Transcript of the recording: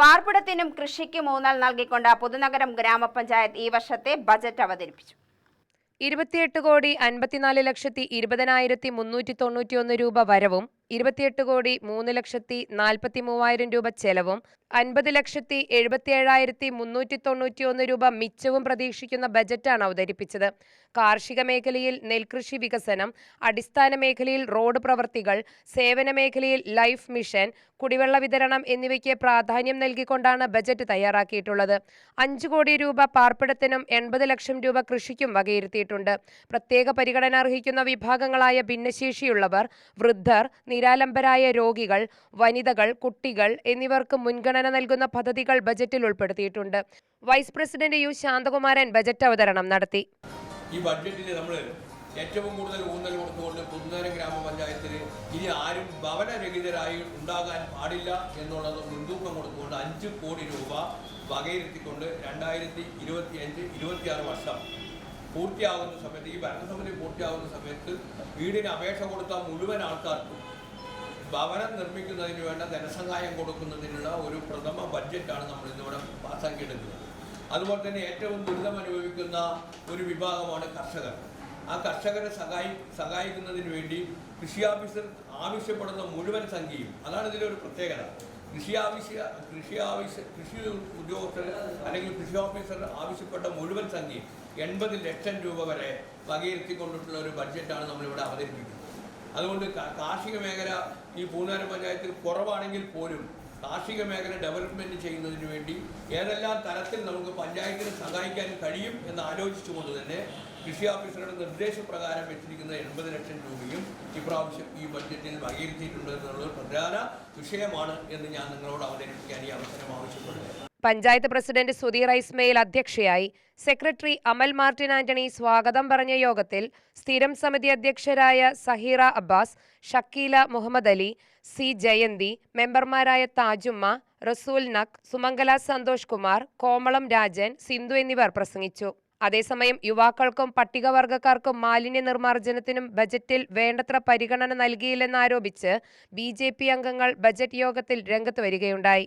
പാർപ്പിടത്തിനും കൃഷിക്കും ഊന്നൽ നൽകിക്കൊണ്ട് പുതുനഗരം ഗ്രാമപഞ്ചായത്ത് ഈ വർഷത്തെ ബജറ്റ് അവതരിപ്പിച്ചു. ഇരുപത്തിയെട്ട് കോടി അൻപത്തിനാല് ലക്ഷത്തി ഇരുപതിനായിരത്തി മുന്നൂറ്റി തൊണ്ണൂറ്റിയൊന്ന് രൂപ വരവും ഇരുപത്തിയെട്ട് കോടി മൂന്ന് ലക്ഷത്തി നാൽപ്പത്തി മൂവായിരം രൂപ ചെലവും അൻപത് ലക്ഷത്തി എഴുപത്തിയേഴായിരത്തി മുന്നൂറ്റി തൊണ്ണൂറ്റിയൊന്ന് രൂപ മിച്ചവും പ്രതീക്ഷിക്കുന്ന ബജറ്റാണ് അവതരിപ്പിച്ചത്. കാർഷിക മേഖലയിൽ നെൽകൃഷി വികസനം അടിസ്ഥാന മേഖലയിൽ റോഡ് പ്രവർത്തികൾ സേവന മേഖലയിൽ ലൈഫ് മിഷൻ കുടിവെള്ള വിതരണം എന്നിവയ്ക്ക് പ്രാധാന്യം നൽകിക്കൊണ്ടാണ് ബജറ്റ് തയ്യാറാക്കിയിട്ടുള്ളത്. അഞ്ചു കോടി രൂപ പാർപ്പിടത്തിനും എൺപത് ലക്ഷം രൂപ കൃഷിക്കും വകയിരുത്തിയിട്ടുണ്ട്. പ്രത്യേക പരിഗണന അർഹിക്കുന്ന വിഭാഗങ്ങളായ ഭിന്നശേഷിയുള്ളവർ വൃദ്ധർ നിരാലംബരായ രോഗികൾ വനിതകൾ കുട്ടികൾ എന്നിവർക്ക് മുൻഗണന നൽകുന്ന പദ്ധതികൾ ബജറ്റിൽ ഉൾപ്പെടുത്തിയിട്ടുണ്ട്. Vice president U Shanthakumaran budget അവതരണം നടത്തി. ഈ ബഡ്ജറ്റിൽ നമ്മൾ ഏറ്റവും കൂടുതൽ ഊന്നൽ കൊടുത്തുകൊണ്ട് പുതുനഗരം ഗ്രാമപഞ്ചായത്തിൽ ഇനി ആരും ഭവനരഹിതരായി ഉണ്ടാകാൻ പാടില്ല എന്നുള്ളത് മുൻതൂക്കം കൊടുത്തുകൊണ്ട് അഞ്ച് കോടി രൂപ വകയിരുത്തിക്കൊണ്ട് രണ്ടായിരത്തി ഇരുപത്തി അഞ്ച് ഇരുപത്തിയാറ് വർഷം പൂർത്തിയാകുന്ന സമയത്ത് ഈ ഭരണസമിതി പൂർത്തിയാകുന്ന സമയത്ത് വീടിന് അപേക്ഷ കൊടുത്ത മുഴുവൻ ആൾക്കാർക്കും ഭവനം നിർമ്മിക്കുന്നതിന് വേണ്ട ധനസഹായം കൊടുക്കുന്നതിനുള്ള ഒരു പ്രഥമ ബഡ്ജറ്റാണ് നമ്മൾ ഇന്നിവിടെ പാസ്സാക്കിയെടുക്കുന്നത് അതുപോലെ തന്നെ ഏറ്റവും ദുരിതം അനുഭവിക്കുന്ന ഒരു വിഭാഗമാണ് കർഷകർ. ആ കർഷകരെ സഹായി സഹായിക്കുന്നതിന് വേണ്ടി കൃഷി ഓഫീസർ ആവശ്യപ്പെടുന്ന മുഴുവൻ സംഖ്യയും അതാണ് ഇതിലൊരു പ്രത്യേകത. കൃഷി ആവശ്യ കൃഷി ആവശ്യ കൃഷി ഉദ്യോഗസ്ഥർ അല്ലെങ്കിൽ കൃഷി ഓഫീസർ ആവശ്യപ്പെട്ട മുഴുവൻ സംഖ്യയും എൺപത് ലക്ഷം രൂപ വരെ വകയിരുത്തിക്കൊണ്ടിട്ടുള്ള ഒരു ബഡ്ജറ്റാണ് നമ്മളിവിടെ അവതരിപ്പിക്കുന്നത്. അതുകൊണ്ട് കാർഷിക മേഖല ഈ പൂനാര പഞ്ചായത്തിൽ കുറവാണെങ്കിൽ പോലും കാർഷിക മേഖല ഡെവലപ്മെന്റ് ചെയ്യുന്നതിന് വേണ്ടി ഏതെല്ലാം തരത്തിൽ നമുക്ക് പഞ്ചായത്തിന് സഹായിക്കാൻ കഴിയും എന്ന് ആലോചിച്ചുകൊണ്ട് തന്നെ കൃഷി ഓഫീസറുടെ നിർദ്ദേശപ്രകാരം വെച്ചിരിക്കുന്ന എൺപത് ലക്ഷം രൂപയും ഇപ്രാവശ്യം ഈ ബഡ്ജറ്റിൽ വകയിരുത്തിയിട്ടുണ്ട് എന്നുള്ളത് പ്രധാന വിഷയമാണ് എന്ന് ഞാൻ നിങ്ങളോട് അവതരിപ്പിക്കാൻ ഈ അവസരം ആവശ്യപ്പെടുന്നത് പഞ്ചായത്ത് പ്രസിഡന്റ് സുധീർ ഐസ്മയിൽ അധ്യക്ഷയായി സെക്രട്ടറി അമൽ മാർട്ടിൻ ആന്റണി സ്വാഗതം പറഞ്ഞ യോഗത്തിൽ സ്ഥിരം സമിതി അധ്യക്ഷരായ സഹീറ അബ്ബാസ് ഷക്കീല മുഹമ്മദ് അലി സി ജയന്തി മെമ്പർമാരായ താജുമ്മ റസൂൽ നഖ് സുമംഗല സന്തോഷ് കുമാർ കോമളം രാജൻ സിന്ധു എന്നിവർ പ്രസംഗിച്ചു. അതേസമയം യുവാക്കൾക്കും പട്ടികവർഗക്കാർക്കും മാലിന്യ നിർമ്മാർജനത്തിനും ബജറ്റിൽ വേണ്ടത്ര പരിഗണന നൽകിയില്ലെന്നാരോപിച്ച് ബി ജെ പി അംഗങ്ങൾ ബജറ്റ് യോഗത്തിൽ രംഗത്ത് വരികയുണ്ടായി.